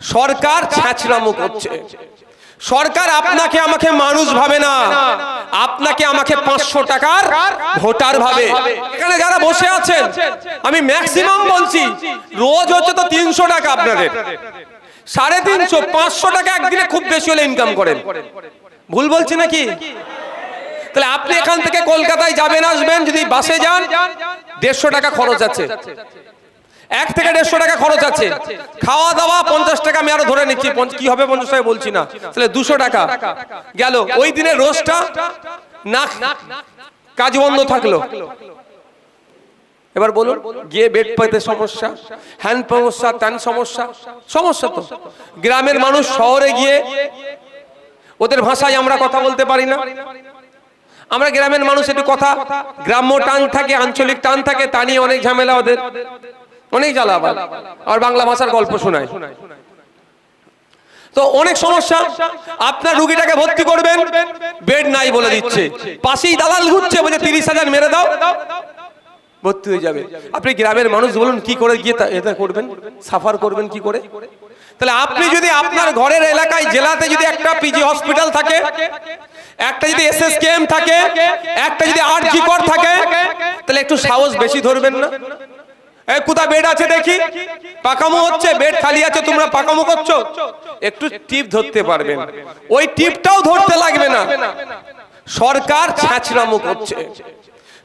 সরকার ছ্যাঁচড়ামো করছে সরকার আপনাকে আমাকে মানুষ ভাবে না। আপনাকে আমাকে পাঁচশো টাকার ভোটার ভাবে। এখানে যারা বসে আছেন, আমি ম্যাক্সিমাম বলছি, রোজ হচ্ছে তো তিনশো টাকা আপনাদের। সাড়ে তিনশো, পাঁচশো টাকা একদিনে খুব বেশি হলে ইনকাম করেন। ভুল বলছি নাকি? তাহলে আপনি এখান থেকে কলকাতায় যাবেন, আসবেন, যদি বাসে যান, দেড়শো টাকা খরচ আছে। এক থেকে দেড়শো টাকা খরচ আছে। খাওয়া দাওয়া পঞ্চাশ টাকা আমি আরও ধরে নিচ্ছি। কি হবে পঞ্চাশ টাকা বলছি না। তাহলে দুশো টাকা। গেল। ওই দিনের রোজটা না কাজ বন্ধ থাকল। এবার বলুন, গিয়ে বেড পেতে সমস্যা, হ্যান্ড সমস্যা, ত্যান সমস্যা সমস্যা তো। গ্রামের মানুষ শহরে গিয়ে ওদের ভাষায় আমরা কথা বলতে পারি না। আমরা গ্রামের মানুষ একটু কথা গ্রাম্য টান থাকে, আঞ্চলিক টান থাকে, তা নিয়ে অনেক ঝামেলা ওদের। অনেক জ্বালা আবার। আর বাংলা ভাষার গল্প শোনায়। তো অনেক সমস্যা। আপনার রুগীটাকে ভর্তি করবেন। বেড নাই বলে দিচ্ছে। পাশেই দালাল ঘুরছে বলে তিরিশ হাজার মেরে দাও। ভর্তি হয়ে যাবে। আপনি গ্রামের মানুষ, বলুন, কি করে গিয়ে এটা করবেন? সাফার করবেন কি করে? তাহলে আপনি যদি আপনার ঘরের এলাকায়, জেলাতে যদি একটা পিজি হসপিটাল থাকে, একটা যদি এসএসকেএম থাকে, একটা যদি আরজি কর থাকে, তাহলে একটু সাহস বেশি ধরবেন না? কোথা বেড আছে দেখি? হচ্ছে, বেড খালি আছে, তোমরা করছ? একটু টিপ ধরতে ওই টিপটাও ধরতে লাগবে না। সরকার ছাঁচরামো করছে।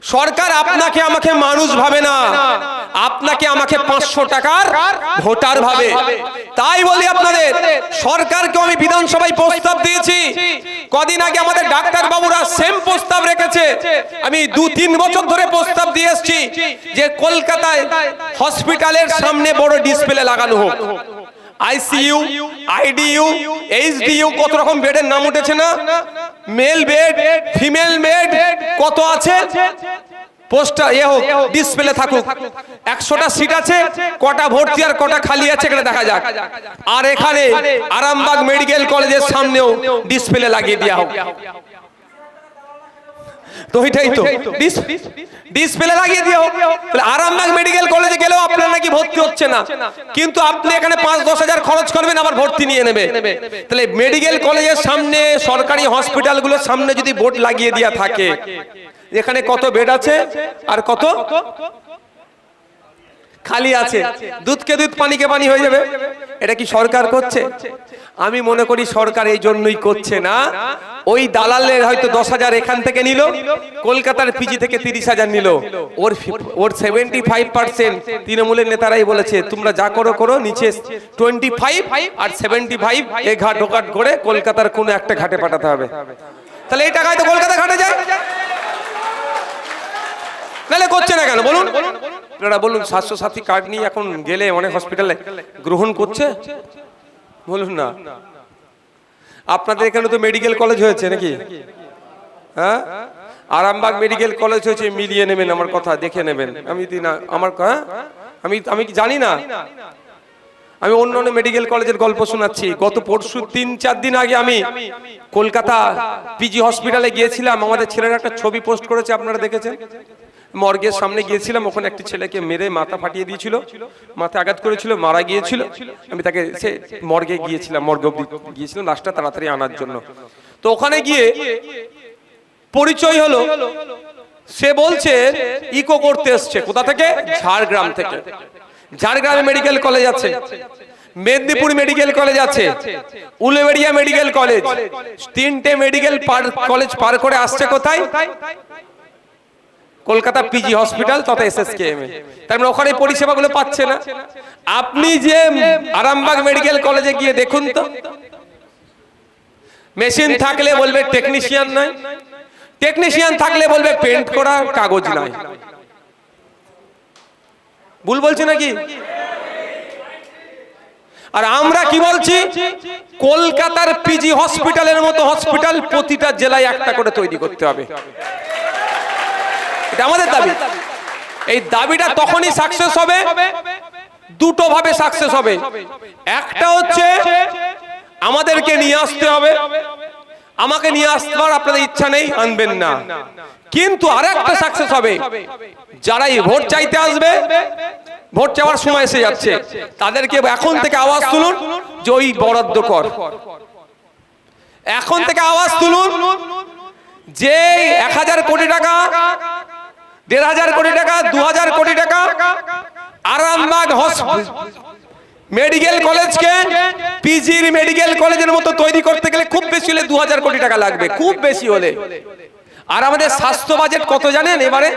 সরকার আপনাকে আমাকে মানুষ ভাবে না। আপনাকে আমাকে পাঁচশো টাকার ভোটার ভাবে। তাই বলি আপনাদের সরকারকে আমি বিধানসভায় প্রস্তাব দিয়েছি। কদিন আগে আমাদের ডাক্তার বাবুরা সেম প্রস্তাব রেখেছে। আমি দু তিন বছর ধরে প্রস্তাব দিয়ে এসেছি যে কলকাতায় হসপিটালের সামনে বড় ডিসপ্লে লাগানো হোক। আইসিইউ, আইডিইউ, এইচডিইউ, কত রকম বেডের নাম উঠেছে না? মেল বেড ফিমেল বেড কত আছে? পোস্টার এ হোক ডিসপ্লে থাকুক। একশোটা সিট আছে, কটা ভর্তি আর কটা খালি আছে এখানে দেখা যাক। আর এখানে আরামবাগ মেডিকেল কলেজের সামনেও ডিসপ্লে লাগিয়ে দেওয়া হোক। তো ওইটাই তো। ডিসপ্লে লাগিয়ে দিও। তাহলে আরামবাগ মেডিকেল কলেজে গেলেও আপনার নাকি ভর্তি হচ্ছে না। কিন্তু আপনি এখানে পাঁচ দশ হাজার খরচ করবেন আবার ভর্তি নিয়ে নেবে। তাহলে মেডিকেল কলেজের সামনে সরকারি হসপিটালগুলোর সামনে যদি বোর্ড লাগিয়ে দেওয়া থাকে এখানে কত বেড আছে? আর কত? খালি আছে। দুধকে দুধ পানিকে পানি হয়ে যাবে। এটা কি সরকার করছে? আমি মনে করি সরকার এই জন্যই করছে না। ওই দালালের হয়তো দশ হাজার এখান থেকে নিল, কলকাতার পিজি থেকে তিরিশ হাজার নিল। ওর ওর সেভেন্টি ফাইভ পার্সেন্ট তৃণমূলের নেতারাই বলেছে, তোমরা যা করো করো, নিচে টোয়েন্টি ফাইভ আর সেভেন্টি ফাইভ এ ঘাট ওঘাট করে কলকাতার কোনো একটা ঘাটে পাঠাতে হবে। তাহলে এই টাকায় তো কলকাতা ঘাটে যায়। নাহলে করছে না কেন? বলুন। আপনারা বলুন স্বাস্থ্য সাথী কার্ড নিয়ে এখন গেলে অনেক হসপিটালে গ্রহণ করছে? বলুন না। আপনাদের এখানে তো মেডিকেল কলেজ হয়েছে নাকি? হ্যাঁ? আরামবাগ মেডিকেল কলেজ হয়েছে, মিলিয়ে নেবেন আমার কথা, দেখে নেবেন। আমি আমার হ্যাঁ? আমি আমি কি জানি না? আমি অন্য অন্য মেডিকেল কলেজের গল্প শোনাচ্ছি। গত পরশু তিন, চার দিন আগে আমি কলকাতা পিজি হসপিটালে গিয়েছিলাম। আমাদের ছেলের একটা ছবি পোস্ট করেছে, আপনারা দেখেছেন? মর্গের সামনে গিয়েছিলাম ওখানে একটি ছেলেকে মেরে মাথা ফাটিয়ে দিয়েছিল মাথা আঘাত করেছিল মারা গিয়েছিল। আমি তাকে সে মর্গে গিয়েছিলাম মর্গে গিয়েছিলাম লাশটা তাড়াতাড়ি আনার জন্য। তো ওখানে গিয়ে পরিচয় হলো সে বলছে ইকো করতে এসছে। কোথা থেকে? ঝাড়গ্রাম থেকে। ঝাড়গ্রামে মেডিকেল কলেজ আছে। মেদিনীপুর মেডিকেল কলেজ আছে। Uluberia medical college. তিনটে মেডিকেল কলেজ পার করে আসছে কোথায়? কলকাতা পিজি হসপিটাল তথা এসএসকেএম এ। তার মানে ওখানে পরিষেবাগুলো পাচ্ছে না। আপনি যে আরামবাগ মেডিকেল কলেজে গিয়ে দেখুন তো, মেশিন থাকলে বলবে টেকনিশিয়ান নাই টেকনিশিয়ান থাকলে বলবে পেন্ট করা কাগজ নাই ভুল বলছে নাকি? আর আমরা কি বলছি? কলকাতার পিজি হসপিটালের মতো হসপিটাল প্রতিটা জেলায় একটা করে তৈরি করতে হবে। এটা আমাদের দাবি। এই দাবিটা তখনই সাকসেস হবে, দুটো ভাবে সাকসেস হবে। একটা হচ্ছে, আমাদেরকে নিয়ে আসতে হবে। আমাকে নিয়ে আসবার আপনাদের ইচ্ছা নেই, আনবেন না। কিন্তু আর একটা সাকসেস হবে। যারা এই ভোট চাইতে আসবে, ভোট চাওয়ার সময় এসে যাচ্ছে। তাদেরকে এখন থেকে আওয়াজ তুলুন যে ওই বরাদ্দ কর। এখন থেকে আওয়াজ তুলুন যে এক হাজার কোটি টাকা দেড় হাজার কোটি টাকা, দু হাজার কোটি টাকা। আরামবাগ মেডিকেল কলেজকে পিজির মেডিকেল কলেজের মতো তৈরি করতে গেলে খুব বেশি হলে দু হাজার কোটি টাকা লাগবে, খুব বেশি হলে। আর আমাদের স্বাস্থ্য বাজেট কত জানেন এবারে?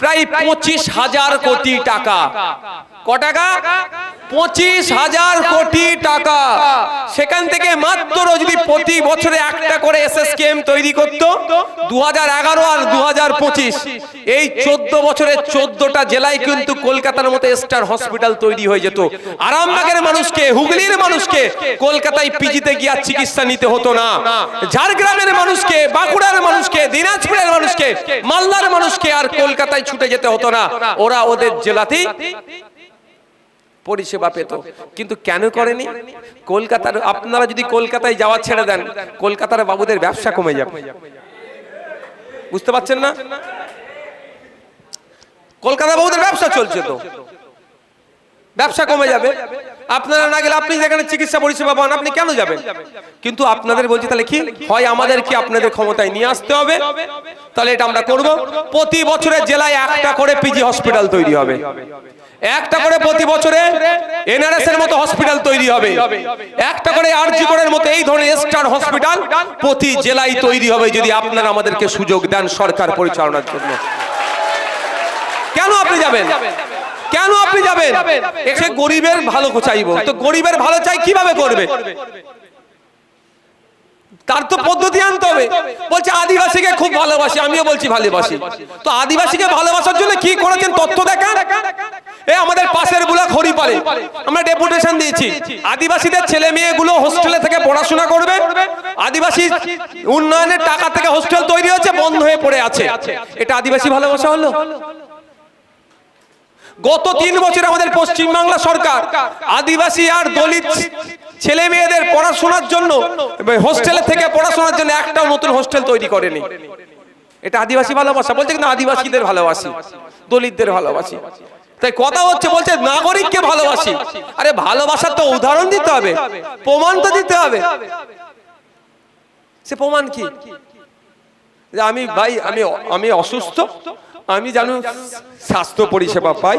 প্রায় পঁচিশ হাজার কোটি টাকা। ক টাকা? পঁচিশ হাজার কোটি টাকা। সেখান থেকে মাত্র যদি প্রতি বছরে একটা করে এসএসকেএম তৈরি করত দু হাজার এগারো আর দু হাজার পঁচিশ। এই চোদ্দ বছরে চোদ্দটা জেলায় কিন্তু কলকাতার মতো স্টার হসপিটাল তৈরি হয়ে যেত। আরামবাগের মানুষকে, হুগলির মানুষকে কলকাতায় পিজিতে গিয়ে চিকিৎসা নিতে হতো না। ঝাড়গ্রামের মানুষকে, বাঁকুড়ার মানুষকে, দিনাজপুরের মানুষকে, মালদার মানুষকে আর কলকাতায় ছুটে যেতে হতো না। ওরা ওদের জেলাতেই পরিষেবা পেত। কিন্তু কেন করেনি? কলকাতার আপনারা যদি কলকাতায় যাওয়া ছেড়ে দেন, কলকাতার বাবুদের ব্যবসা কমে যাবে। বুঝতে পারছেন না? কলকাতা বাবুদের ব্যবসা চলছে তো। ব্যবসা কমে যাবে। আপনারা না গেলে আপনি যেখানে চিকিৎসা পরিষেবা পান আপনি কেন যাবেন? কিন্তু আপনাদের বলছি তাহলে কি? হয় আমাদেরকে আপনাদের ক্ষমতায় নিয়ে আসতে হবে। তাহলে এটা আমরা করব। প্রতি বছরে জেলায় একটা করে পিজি হসপিটাল তৈরি হবে। একটা করে প্রতি বছরে এনআরএস এর মতো হসপিটাল তৈরি হবে। একটা করে আরজি করের মতো এই ধরনের স্টার হসপিটাল প্রতি জেলায় তৈরি হবে যদি আপনারা আমাদেরকে সুযোগ দেন সরকার পরিচালনার জন্য। কেন আপনি যাবেন? কেন আপনি যাবেন? এসে গরিবের ভালো চাইব। তো গরিবের ভালো চাই কীভাবে করবে? তার তো পদ্ধতি আনতে হবে। বলছে আদিবাসীকে খুব ভালোবাসি আমিও বলছি ভালোবাসি। তো আদিবাসীকে ভালোবাসার জন্য কি করেছেন? তথ্য দেখান। এ আমাদের পাশেরগুলা বুলা হরিপালে আমরা ডেপুটেশন দিয়েছি। আদিবাসীদের ছেলে মেয়েগুলো হোস্টেলে থেকে পড়াশোনা করবে। আদিবাসী উন্নয়নের টাকা থেকে হোস্টেল তৈরি হচ্ছে বন্ধ হয়ে পড়ে আছে। এটা আদিবাসী ভালোবাসা হলো? গত তিন বছর আমাদের পশ্চিমবাংলা সরকার আদিবাসী আর দলিত ছেলে মেয়েদের পড়াশোনার জন্য হোস্টেলে থেকে পড়াশোনার জন্য একটাও নতুন হোস্টেল তৈরি করেনি। এটা আদিবাসী ভালোবাসা বলছে কিন্তু আদিবাসীদের ভালোবাসি। দলিতদের ভালোবাসি। তাই কথা হচ্ছে বলছে নাগরিককে ভালোবাসি। আরে ভালোবাসার তো উদাহরণ দিতে হবে প্রমাণ তো দিতে হবে। সে প্রমাণ কি? আমি ভাই আমি আমি অসুস্থ আমি জানো, স্বাস্থ্য পরিষেবা পাই,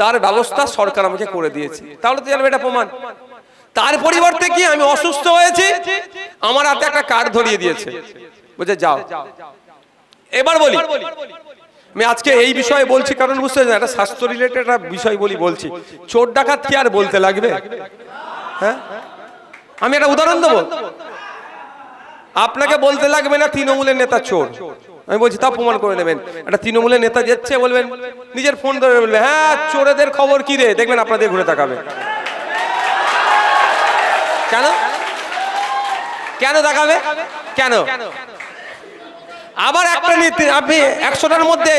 তার ব্যবস্থা সরকার আমাকে করে দিয়েছে। তাহলে তো জানবে এটা প্রমাণ। তার পরিবর্তে কি আমি অসুস্থ হয়েছি? আমার হাতে একটা কার্ড ধরিয়ে দিয়েছে। বুঝে যাও। এবার বলি, আমি আজকে এই বিষয়ে বলছি কারণ বুঝতে পারছেন, একটা স্বাস্থ্য রিলেটেড একটা বিষয় বলি বলছি। চোর ডাকাত কি আর বলতে লাগবে? হ্যাঁ? আমি একটা উদাহরণ দেবো। আপনাকে বলতে লাগবে না তৃণমূলের নেতা চোর। আমি বলছি তা প্রমাণ করে নেবেন। একটা তৃণমূলের নেতা যাচ্ছে বলবেন, নিজের ফোন ধরে বলবে হ্যাঁ চোরেদের খবর কি রে? দেখবেন আপনাদের ঘুরে তাকাবে। কেন? কেন দেখাবে কেন? আবার একটা নীতি, আপনি একশোটার মধ্যে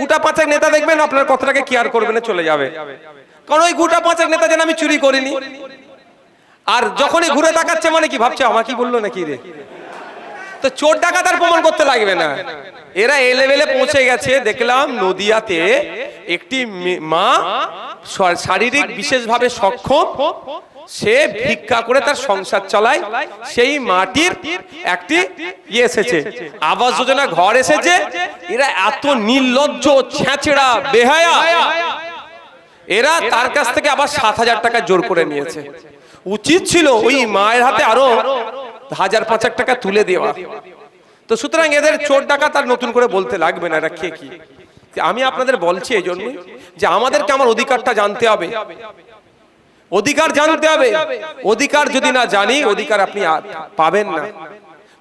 গোটা পাঁচেক নেতা দেখবেন, আপনার কথাটাকে কেয়ার করবে না, চলে যাবে। কারণ ওই গোটা পাঁচেক নেতা যেন আমি চুরি করিনি। আর যখনই ঘুরে তাকাচ্ছে মানে কি? ভাবছে, আমাকে বলল নাকি রে? তো চোর ডাকাত আর প্রমাণ করতে লাগবে না। এরা এ লেভেলে পৌঁছে গেছে, দেখলাম নদিয়াতে একটি মে- শারীরিক বিশেষভাবে সক্ষম, সে ভিক্ষা করে তার সংসার চালায়, সেই মাটির একটি ইয়ে এসেছে, আবাস যোজনা ঘর এসেছে, এরা এত নির্লজ্জ, ছেঁচড়া, বেহায়া। এরা তার কাছ থেকে আবার সাত হাজার টাকা জোর করে নিয়েছে। উচিত ছিল ওই মায়ের হাতে আরও হাজার পাঁচাক টাকা তুলে দেওয়া। তো সুতরাং এদের চোর ডাকা তার নতুন করে বলতে লাগবে না এরা কে কি। আমি আপনাদের বলছি এই জন্য যে আমাদেরকে আমার অধিকারটা জানতে হবে। অধিকার জানতে হবে। অধিকার যদি না জানি, অধিকার আপনি পাবেন না।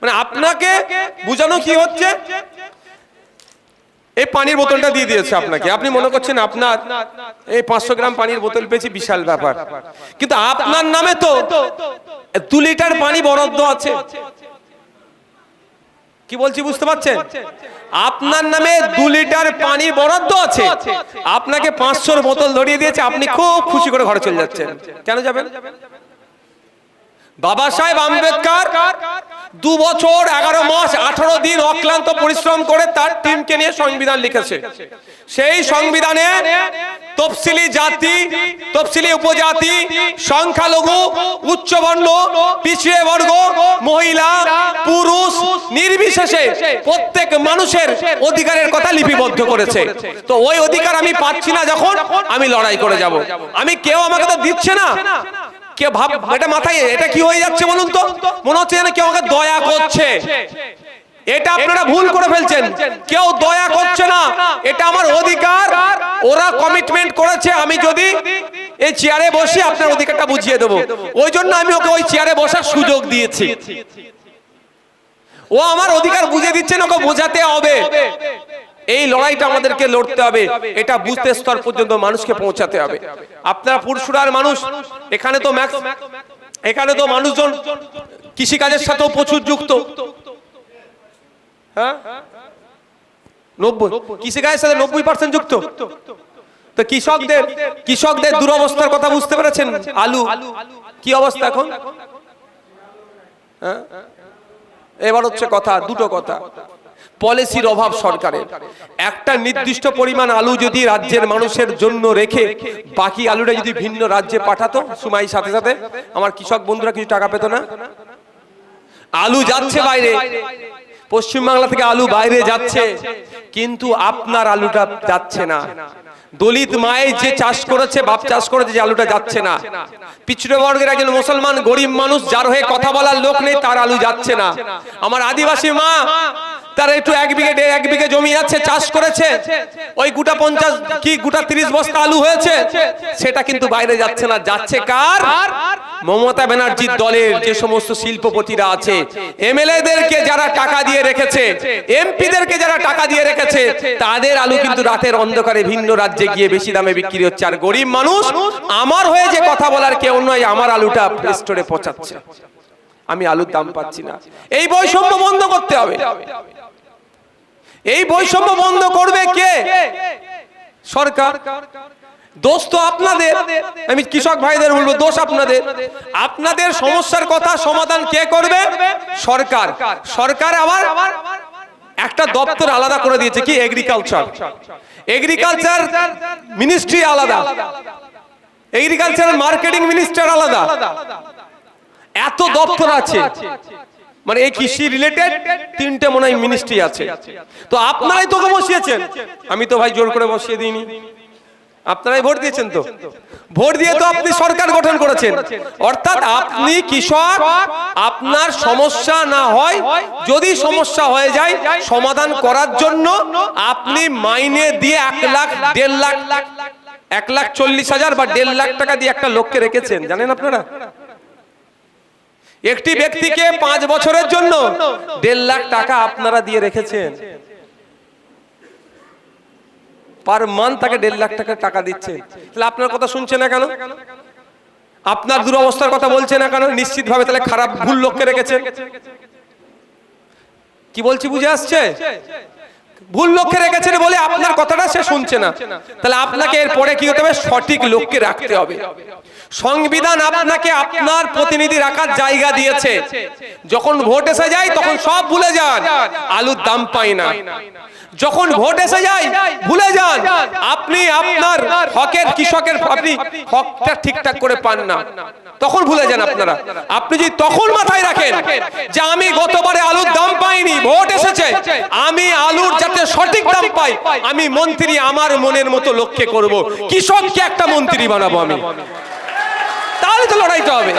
মানে আপনাকে বুঝানো কি হচ্ছে? এই পানির বোতলটা দিয়ে দিয়েছে আপনাকে। আপনি মনে করছেন আপনার এই পাঁচশো গ্রাম পানির বোতল পেয়েছি বিশাল ব্যাপার। কিন্তু আপনার নামে তো দু লিটার পানি বরাদ্দ আছে। কি বলছি বুঝতে পারছেন? আপনার নামে দু লিটার পানি বরাদ্দ আছে। আপনাকে পাঁচশোর বোতল ধরিয়ে দিয়েছে। আপনি খুব খুশি করে ঘরে চলে যাচ্ছেন। কেন যাবেন? বাবা সাহেব আম্বেদকর দু বছর, এগারো মাস, আঠারো দিন অক্লান্ত পরিশ্রম করে তার টিমকে নিয়ে সংবিধান লিখেছে। সেই সংবিধানে তফসিলি জাতি, তফসিলি উপজাতি, সংখ্যালঘু, উচ্চবর্ণ, পিছিয়ে বর্গ, মহিলা, পুরুষ নির্বিশেষে প্রত্যেক মানুষের অধিকারের কথা লিপিবদ্ধ করেছে। তো ওই অধিকার আমি পাচ্ছি না যখন আমি লড়াই করে যাব। আমি কেউ আমাকে তো দিচ্ছে না। কে ভাব এটা মাথায় এটা কি হয়ে যাচ্ছে বলুন তো? মনে হচ্ছে যেন কেউ আমাকে দয়া করছে। এটা আপনারা ভুল করে ফেলছেন। কেউ দয়া করছে না। এটা আমার অধিকার। ওরা কমিটমেন্ট করেছে। আমি যদি এই চেয়ারে বসে আপনার অধিকারটা বুঝিয়ে দেবো। ওই জন্য আমি ওকে ওই চেয়ারে বসার সুযোগ দিয়েছি। ও আমার অধিকার বুঝিয়ে দিচ্ছেন ওকে বোঝাতে হবে। এই লড়াইটা আমাদেরকে লড়তে হবে। এটা বুঝতে স্তর পর্যন্ত মানুষকে পৌঁছাতে হবে। আপনারা পুরসুরার মানুষ এখানে তো ম্যাক্স এখানে তো মানুষজন কৃষিকাজের সাথেও প্রচুর যুক্ত। হ্যাঁ? নব্বই। কৃষিকাজের সাথে নব্বই পার্সেন্ট যুক্ত। তো কৃষকদের কৃষকদের দুরবস্থার কথা বুঝতে পেরেছেন? আলু। কি অবস্থা এখন? হ্যাঁ? এবার হচ্ছে কথা দুটো কথা। পলিসির অভাব সরকারের। একটা নির্দিষ্ট পরিমাণ আলু যদি রাজ্যের মানুষের জন্য রেখে, বাকি আলুটা যদি ভিন্ন রাজ্যে পাঠাতো সময় সাথে সাথে, আমার কৃষক বন্ধুরা কিছু টাকা পেত না? আলু যাচ্ছে বাইরে। পশ্চিমবাংলা থেকে আলু বাইরে যাচ্ছে, কিন্তু আপনার আলুটা যাচ্ছে না। দলিত মায়ের যে চাষ করেছে, বাপ চাষ করেছে, যে আলুটা যাচ্ছে না। পিছড়ে বর্গের একজন মুসলমান গরিব মানুষ, যার হয়ে কথা বলার লোক নেই, তার আলু যাচ্ছে না। আমার আদিবাসী মা তার একটু এক বিঘে এক বিঘে জমি আছে, চাষ করেছে। ওই গোটা পঞ্চাশ কি গোটা তিরিশ বস্তা আলু হয়েছে? সেটা কিন্তু বাইরে যাচ্ছে না, যাচ্ছে কার? মমতা ব্যানার্জির দলের যে সমস্ত শিল্পপতিরা আছে, এমএলএদেরকে যারা টাকা দিয়ে রেখেছে, এমপিদেরকে যারা টাকা দিয়ে রেখেছে, তাদের আলু কিন্তু রাতের অন্ধকারে ভিন্ন রাজ্যে গিয়ে বেশি দামে বিক্রি হচ্ছে। আর গরিব মানুষ, আমার হয়ে যে কথা বলার কেউ নয়, আমার আলুটা স্টোরে পচাচ্ছে আমি আলুর দাম পাচ্ছি না। এই বৈষম্য বন্ধ করতে হবে। এই বৈষম্য বন্ধ করবে কে? সরকার। দোষ তো আপনাদের, আমি কৃষক ভাইদের বলব, দোষ আপনাদের। আপনাদের সমস্যার কথা সমাধান কে করবে? সরকার। সরকার আবার একটা দপ্তর আলাদা করে দিয়েছে, কি? এগ্রিকালচার এগ্রিকালচার মিনিস্ট্রি আলাদা। এগ্রিকালচার মার্কেটিং মিনিস্টার আলাদা। এত দপ্তর আছে। মানে এই কৃষি রিলেটেড তিনটে মনে হয় মিনিস্ট্রি আছে। তো আপনারাই তোকে বসিয়েছেন। আমি তো ভাই জোর করে বসিয়ে দিইনি। আপনারাই ভোট দিয়েছেন তো। ভোট দিয়ে তো আপনি সরকার গঠন করেছেন। অর্থাৎ আপনি কৃষক আপনার সমস্যা না হয় যদি সমস্যা হয়ে যায় সমাধান করার জন্য আপনি মাইনে দিয়ে এক লাখ দেড় লাখ এক লাখ চল্লিশ হাজার বা দেড় লাখ টাকা দিয়ে একটা লোককে রেখেছেন। জানেন আপনারা? একটি ব্যক্তিকে পাঁচ বছরের জন্য দেড় লাখ টাকা আপনারা দিয়ে রেখেছেন। পার মান্থ তাকে দেড় লাখ টাকা টাকা দিচ্ছে তাহলে আপনার কথা শুনছে না কেন? আপনার দুরবস্থার কথা বলছে না কেন? নিশ্চিত ভাবে তাহলে খারাপ ভুল লোককে রেখেছেন। কি বলছি, বুঝে আসছে? ভুল লক্ষ্যে রেখেছেন বলে আপনার কথাটা সে শুনছে না। তাহলে আপনাকে এরপরে কি হতে হবে? সঠিক লক্ষ্যে রাখতে হবে। সংবিধান আপনাকে আপনার প্রতিনিধি রাখার জায়গা দিয়েছে। যখন ভোট এসে যায়, তখন সব ভুলে যান। আলুর দাম পাই না। যখন ভোট এসে যায় ভুলে যান। আপনি আপনার হকের কৃষকের আপনি হকটা ঠিকঠাক করে পান না। তখন ভুলে যান আপনারা। আপনি যদি তখন মাথায় রাখেন যে আমি গতবারে আলুর দাম পাইনি ভোট এসেছে। আমি আলুর যাতে সঠিক দাম পাই আমি মন্ত্রী আমার মনের মতো লক্ষ্যে করব। কৃষককে একটা মন্ত্রী বানাবো আমি। তাহলে তো লড়াইতে হবে।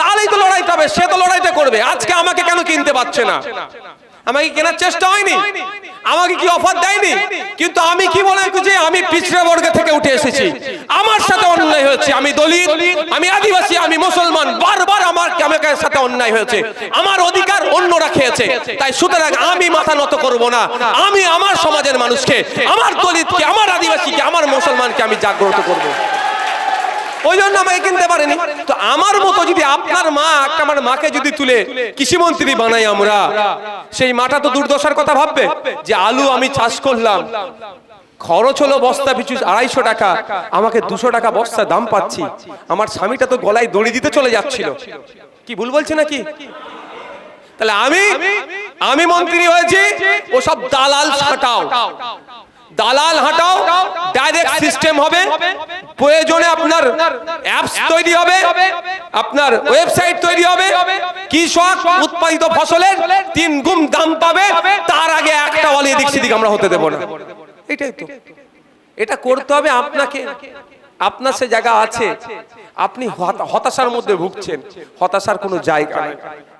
তাহলেই তো লড়াইতে হবে সে তো লড়াইটা করবে। আজকে আমাকে কেন কিনতে পারছে না? আমাকে কেনার চেষ্টা হয়নি। আমাকে কি অফার দেয়নি? কিন্তু আমি কি বলে যে আমি পিছড়ে বর্গ থেকে উঠে এসেছি। আমার সাথে অন্যায় হয়েছে। আমি দলিত, আমি আদিবাসী, আমি মুসলমান। বারবার আমার আমাকে সাথে অন্যায় হয়েছে। আমার অধিকার অন্যরা খেয়েছে। তাই সুতরাং আমি মাথা নত করব না। আমি আমার সমাজের মানুষকে, আমার দলিতকে, আমার আদিবাসীকে, আমার মুসলমানকে আমি জাগ্রত করব। ওই জন্য আমাকে কিনতে পারেনি। তো আমার মতো যদি আপনার মা আমার মাকে যদি তুলে কৃষিমন্ত্রী বানাই আমরা, সেই মাটা তো দুর্দশার কথা ভাববে যে আলু আমি চাষ করলাম। খরচ হলো বস্তা পিছু আড়াইশো টাকা, আমাকে দুশো টাকা বস্তা দাম পাচ্ছি। আমার স্বামীটা তো গলায় দড়ি দিতে চলে যাচ্ছিল। কি ভুল বলছে নাকি? তাহলে আমি আমি মন্ত্রী হয়েছি ও সব দালাল হাঁটাও দালাল হাঁটাও ডাইরেক্ট সিস্টেম হবে। প্রয়োজনে আপনার অ্যাপস তৈরি হবে, আপনার ওয়েবসাইট তৈরি হবে। কৃষক উৎপাদিত ফসলের তিন গুণ দাম পাবে, তার আগে একটা বলে এদিক সেদিক আমরা হতে দেব না। এটাই তো। এটা করতে হবে আপনাকে। আপনার সে জায়গা আছে। আপনি হতাশার মধ্যে ভুগছেন। হতাশার কোনো জায়গা